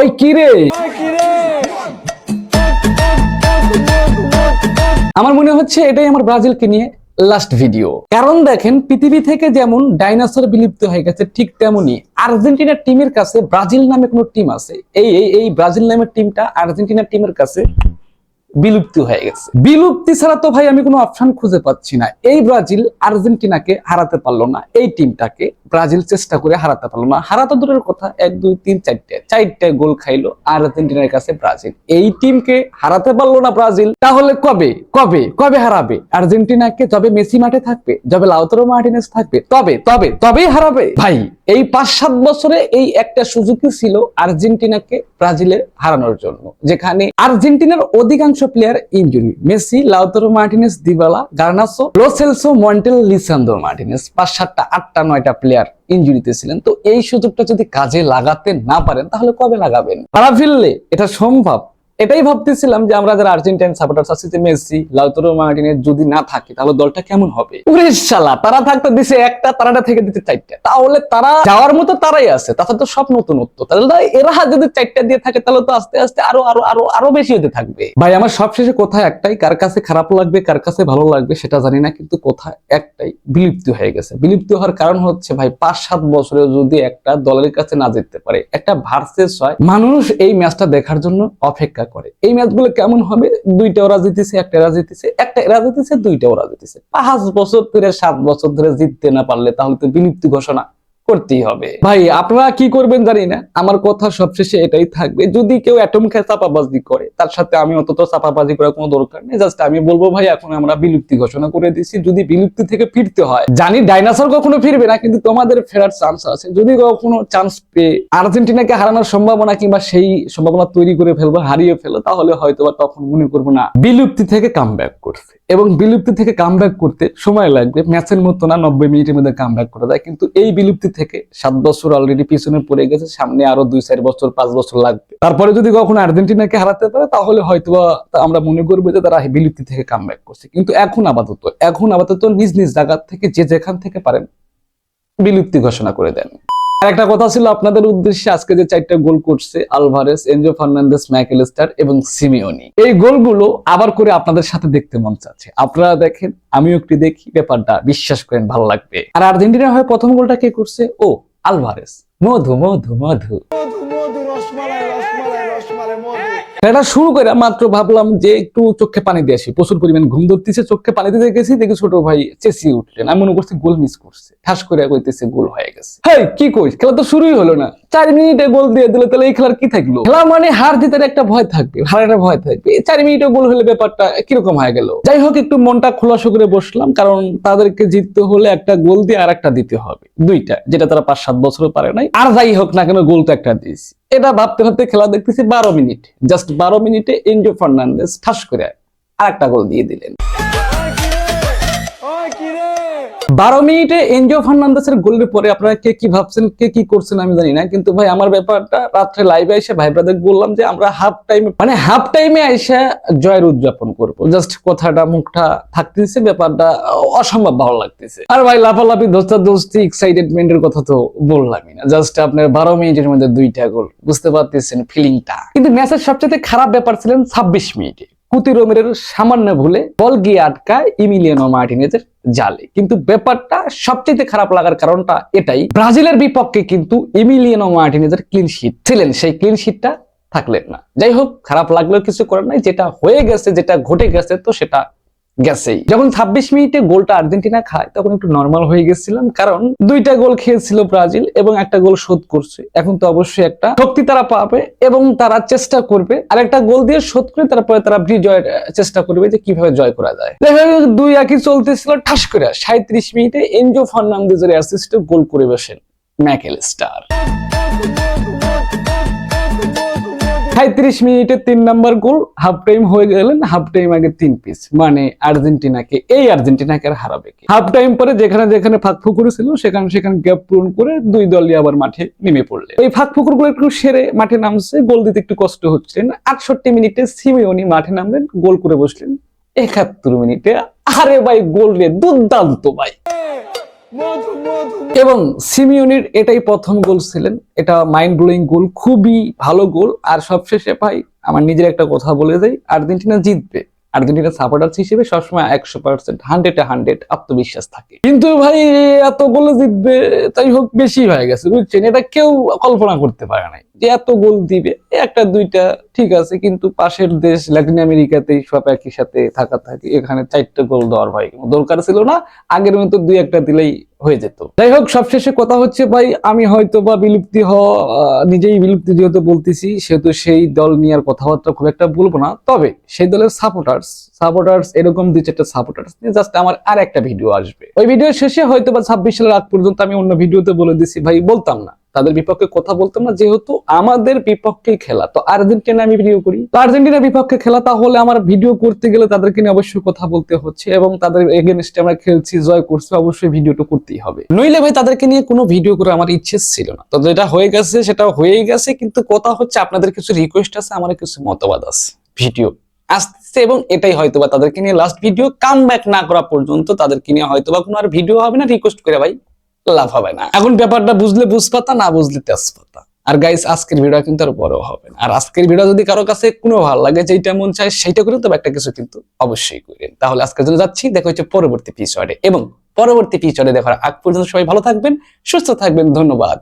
ওই কি রে? ওই কি রে? আমার মনে হচ্ছে এটাই আমার ব্রাজিলকে নিয়ে লাস্ট ভিডিও কারণ দেখেন পৃথিবী থেকে যেমন ডাইনোসর বিলুপ্ত হয়ে গেছে ঠিক তেমনি আর্জেন্টিনা টিমের কাছে ব্রাজিল নামে কোনো টিম আছে। এই এই এই ব্রাজিল নামের টিমটা আর্জেন্টিনা টিমের কাছে বিলুপ্তি হয়ে গেছে। বিলুপ্তি ছাড়া তো ভাই আমি কোনো অপশন খুঁজে পাচ্ছি না। এই ব্রাজিল আর্জেন্টিনাকে হারাতে পারল না। এই টিমটাকে ব্রাজিল চেষ্টা করে হারাতে পারল না। হারাতে দূরের কথা। এক, দুই, তিন, চারটে। চারটে গোল খাইলো আর্জেন্টিনার কাছে ব্রাজিল। এই টিমকে হারাতে পারল না ব্রাজিল। তাহলে কবে? কবে? কবে হারাবে? আর্জেন্টিনাকে যবে মেসি মাঠে থাকবে, যবে লাউতারো মার্টিনেস থাকবে, তবে তবে, তবেই হারাবে। ভাই, এই পাঁচ সাত বছরে এই একটা সুযোগই ছিল আর্জেন্টিনাকে ব্রাজিলের হারানোর জন্য। যেখানে আর্জেন্টিনার অধিকাংশ player injury Messi, Lautaro Martinez, Dybala, Garnacho Lo Celso Montiel, Lisandro Martinez. পাঁচ, সাতটা, আটটা, নয়টা প্লেয়ার ইনজুরিতে ছিলেন। তো এই সুযোগটা যদি কাজে লাগাতে না পারেন, তাহলে কবে লাগাবেন? পারা এটা সম্ভব। এটাই ভাবতেছিলাম যে আমরা যারা আর্জেন্টাইন সাপোর্টার আছি, যে মেসি, লাউতারো মার্টিনের যদি না থাকে, তাহলে দলটা কেমন হবে? উরে শালা, তারা থাকতে দিছে একটা, তারাটা থেকে দিতে চারটা। তাহলে তারা যাওয়ার মতো তারাই আছে তাছাড়া তো সব নতুনত্ব। তাহলে এরা যদি চারটা দিয়ে থাকে, তাহলে তো আস্তে আস্তে আরও আরও আরও আরও বেশি হতে থাকবে। ভাই, আমার সবশেষে কথা একটাই, কার কাছে খারাপ লাগবে, কার কাছে ভালো লাগবে, সেটা জানি না, কিন্তু কথা একটাই, বিলুপ্তি হয়ে গেছে। বিলুপ্তি হওয়ার কারণ হচ্ছে, ভাই পাঁচ সাত বছরে যদি একটা দলের কাছে না যেতে পারে, একটা ভার্সেস হয়, মানুষ এই ম্যাচটা দেখার জন্য অপেক্ষা করে। এই ম্যাচগুলো কেমন হবে? দুইটা ওরা জিতেছে একটা এরা জিতেছে একটা এরা জিতেছে দুইটা ওরা জিতেছে পাঁচ বছর ধরে, সাত বছর ধরে জিততে না পারলে তাহলে তো বিলুপ্তি ঘোষণা। করতেই হবে। ভাই, আপনারা কি করবেন জানি না। আমার কথা সবশেষে এটাই থাকবে, যদি কেউ অ্যাটম খেয়ে চাপাবাজি করে, তার সাথে আমি অন্তত চাপাবাজি করার কোনো দরকার নেই। জাস্ট আমি বলব ভাই, এখন আমরা বিলুপ্তি ঘোষণা করে দিচ্ছি যদি বিলুপ্তি থেকে ফিরতে হয়, জানি ডাইনোসর কখনো ফিরবে না, কিন্তু তোমাদের ফেরার চান্স আছে। যদি কখনো চান্স পেয়ে আর্জেন্টিনাকে হারানোর সম্ভাবনা কিংবা সেই সম্ভাবনা তৈরি করে ফেলব, হারিয়ে ফেলো তাহলে হয়তো বা তখন মনে করব না, বিলুপ্তি থেকে কাম করছে। এবং বিলুপ্তি থেকে কাম করতে সময় লাগবে। ম্যাচের মতো না, নব্বই মিনিটের মধ্যে কাম করে দেয় কিন্তু এই বিলুপ্তি থেকে সাত বছর অলরেডি পিছনে পড়ে গেছে, সামনে আরও দুই, চার বছর, পাঁচ বছর লাগবে। তারপরে যদি কখনো আর্জেন্টিনাকে হারাতে পারে, তাহলে হয়তো আমরা মনে করব যে তারা বিলুপ্তি থেকে কাম করছে। কিন্তু এখন আপাতত এখন আপাতত নিজ নিজ জায়গা থেকে যে যেখান থেকে পারেন, বিলুপ্তি ঘোষণা করে দেন। একটা কথা ছিল আপনাদের উদ্দেশ্যে আজকে যে চারটা গোল করছে আলভারেস, এনজো ফার্নান্দেস ম্যাকেলেস্টার এবং সিমিওনি। এই গোলগুলো আবার করে আপনাদের সাথে দেখতে মন চাচ্ছে। আপনারা দেখেন, আমিও একটু দেখি, ব্যাপারটা বিশ্বাস করেন ভালো লাগবে। আর আর্জেন্টিনার হয়ে প্রথম গোলটা কে করছে? ও, আলভারেস। মধু। মধু মধু। এটা শুরু করে মাত্র ভাবলাম যে একটু চোখে পানি দিয়ে আসি। প্রচুর পরিমাণ ঘুম ধরতেছে, চোখে পানি দিতে গেছি দেখি ছোট ভাই চেঁচিয়ে উঠলেন। আমি মনে করছি গোল মিস করছে। ঠাস করে কইতেছে, গোল হয়ে গেছে। হ্যাঁ কি কইস? খেলা তো শুরুই হলো না। চার মিনিটে গোল দিয়ে দিলে তাহলে এই খেলার কি থাকল? খেলা মানে হার জিতার একটা ভয় থাকবে, হারার ভয় থাকবে। চার মিনিটে গোল হলে ব্যাপারটা কীরকম হয়ে গেল? যাই হোক, একটু মনটা খোলাসা করে বসলাম, কারণ তাদেরকে জিততে হলে একটা গোল দিয়ে আর একটা দিতে হবে। দুইটা, যেটা তারা পাঁচ সাত বছরও পারে নাই। আর যাই হোক না কেন, গোল তো একটা দিয়েছি। এটা ভাবতে ভাবতে খেলা দেখতেছি বারো মিনিট। জাস্ট বারো মিনিটে এনজো ফার্নান্ডেস ঠাস করে আর একটা গোল দিয়ে দিলেন। বারো মিনিটে এনজো ফার্নান্দেসের গোলের পরে আপনারা কে কি ভাবছেন, কে কি করছেন আমি জানি না, কিন্তু ভাই আমার ব্যাপারটা রাত্রে লাইভে এসে ভাই ব্রাদার বললাম যে আমরা হাফ টাইমে মানে হাফ টাইমে এসে জয়ের উদযাপন করব। জাস্ট কথাটা, মুখটা থাকতেছে, ব্যাপারটা অসম্ভব ভালো লাগতেছে। আর ভাই লাফালাফি দোস্তা দোস্তি এক্সাইটেডমেন্টের কথা তো বললামই না। জাস্ট আপনার বারো মিনিটের মধ্যে দুইটা গোল বুঝতে পারতেছেন ফিলিংটা কিন্তু ম্যাচের সবচেয়ে খারাপ ব্যাপার ছিলেন ছাব্বিশ মিনিটে। কুতি রোমেরের সামান্য ভুলে বল গিয়ে আটকায় ইমিলিয়ানো মার্টিনেজের জালে। কিন্তু ব্যাপারটা সবচেয়ে খারাপ লাগার কারণটা এটাই। ব্রাজিলের বিপক্ষে কিন্তু ইমিলিয়ানো মার্টিনেজের ক্লিন শিট ছিলেন। সেই ক্লিন শিটটা থাকলেন না। যাই হোক, খারাপ লাগলেও কিছু করার নাই। যেটা হয়ে গেছে, যেটা ঘটে গেছে, তো সেটা গেছেই। যখন ছাব্বিশ মিনিটে গোলটা আর্জেন্টিনা খায়, তখন একটু নর্মাল হয়ে গেছিলাম, কারণ দুইটা গোল খেয়েছিল ব্রাজিল এবং একটা গোল শোধ করছে। এখন তো অবশ্যই একটা শক্তি তারা পাবে এবং তারা চেষ্টা করবে, আর একটা গোল দিয়ে শোধ করে তারপরে তারা বিজয়ের চেষ্টা করবে যে কীভাবে জয় করা যায়। দেখা গেল দুই একই চলতেছিল, ঠাস করে সাঁত্রিশ মিনিটে এনজো ফার্নান্দেজের অ্যাসিস্টে গোল করে বসেন ম্যাকেল স্টার। সাঁত্রিশ মিনিটে তিন নাম্বার গোল হাফ টাইম হয়ে গেলেন হাফ টাইম আগে তিন পিস মানে আর্জেন্টিনাকে, এই আর্জেন্টিনাকে আর হারাবে কি? হাফ টাইম পরে যেখানে যেখানে ফাঁক ফুকুর ছিল, সেখানে সেখানে গ্যাপ পূরণ করে দুই দলই আবার মাঠে নেমে পড়লে ওই ফাঁক ফুকুরগুলো একটু সেরে মাঠে নামছে গোল দিতে একটু কষ্ট হচ্ছিলেন আটষট্টি মিনিটে সিমিওনি মাঠে নামলেন গোল করে বসলেন। একাত্তর মিনিটে আরে ভাই গোল রে, দুর্দান্ত ভাই। এবং সিমিওনির এটাই প্রথম গোল ছিলেন। এটা মাইন্ড ব্লোয়িং গোল, খুবই ভালো গোল। আর সবশেষে ভাই, আমার নিজের একটা কথা বলে দেয় আর্জেন্টিনা জিতবে। আর্জেন্টিনা সাপোর্টার হিসেবে সবসময় একশো পার্সেন্ট হান্ড্রেডে হান্ড্রেড আত্মবিশ্বাস থাকে। কিন্তু ভাই, এত গোল জিতবে, তাই হোক, বেশি হয়ে গেছে, বুঝছেন? এটা কেউ কল্পনা করতে পারে নাই। যে এত গোল দিবে একটা দুইটা ঠিক আছে, কিন্তু পাশের দেশ ল্যাটিন আমেরিকাতেই সব একই সাথে থাকা থাকে। এখানে চারটা গোল দেওয়ার ভাই দরকার ছিল না, আগের মতো দুই একটা দিলেই হয়ে যেত। যাই হোক, সবশেষে কথা হচ্ছে ভাই, আমি হয়তো বা বিলুপ্তি হ নিজেই বিলুপ্তি যেহেতু বলতেছি, সেহেতু সেই দল নিয়ে আর কথাবার্তা খুব একটা বলব না। তবে সেই দলের সাপোর্টার্স সাপোর্টার্স এরকম দুই চারটা সাপোর্টার্স নিয়ে জাস্ট আমার আর একটা ভিডিও আসবে। ওই ভিডিও শেষে হয়তো বা ছাব্বিশ সালের আগ পর্যন্ত আমি অন্য ভিডিওতে বলে দিছি, ভাই বলতাম না। তাদের বিপক্ষে কথা বলতাম না, যেহেতু আমাদের বিপক্ষে খেলা। তো আর্জেন্টিনা আমি ভিডিও করি। তো আর্জেন্টিনার বিপক্ষে খেলা, তাহলে আমার ভিডিও করতে গেলে তাদেরকে নিয়ে অবশ্যই কথা বলতে হচ্ছে এবং তাদের এগেনস্টে আমরা খেলছি, জয় করছি, অবশ্যই ভিডিওটা করতেই হবে। নইলে ভাই তাদেরকে নিয়ে কোনো ভিডিও করে আমার ইচ্ছে ছিল না। তো যেটা হয়ে গেছে, সেটা হয়েই গেছে, কিন্তু কথা হচ্ছে আপনাদের কিছু রিকোয়েস্ট আছে, আমার কিছু মতবাদ আছে ভিডিও আসছে এবং এটাই হয়তোবা তাদেরকে নিয়ে লাস্ট ভিডিও কাম না করা পর্যন্ত তাদেরকে নিয়ে হয়তোবা কোনো আর ভিডিও হবে না রিকোয়েস্ট করে ভাই। লাভ হবে না। এখন ব্যাপারটা বুঝলে বুঝপাতা, না বুঝলে তেজপাতা। আর গাইস আজকের ভিডিও কিন্তু আর বড় হবে না। আর আজকের ভিডিও যদি কারও কাছে কোনো ভালো লাগে যেটা মন চায় সেটা করে তবে একটা কিছু কিন্তু অবশ্যই করেন তাহলে আজকের জন্য যাচ্ছি। দেখা হচ্ছে পরবর্তী পিছনে এবং পরবর্তী পিছনে দেখার আগ পর্যন্ত সবাই ভালো থাকবেন, সুস্থ থাকবেন। ধন্যবাদ।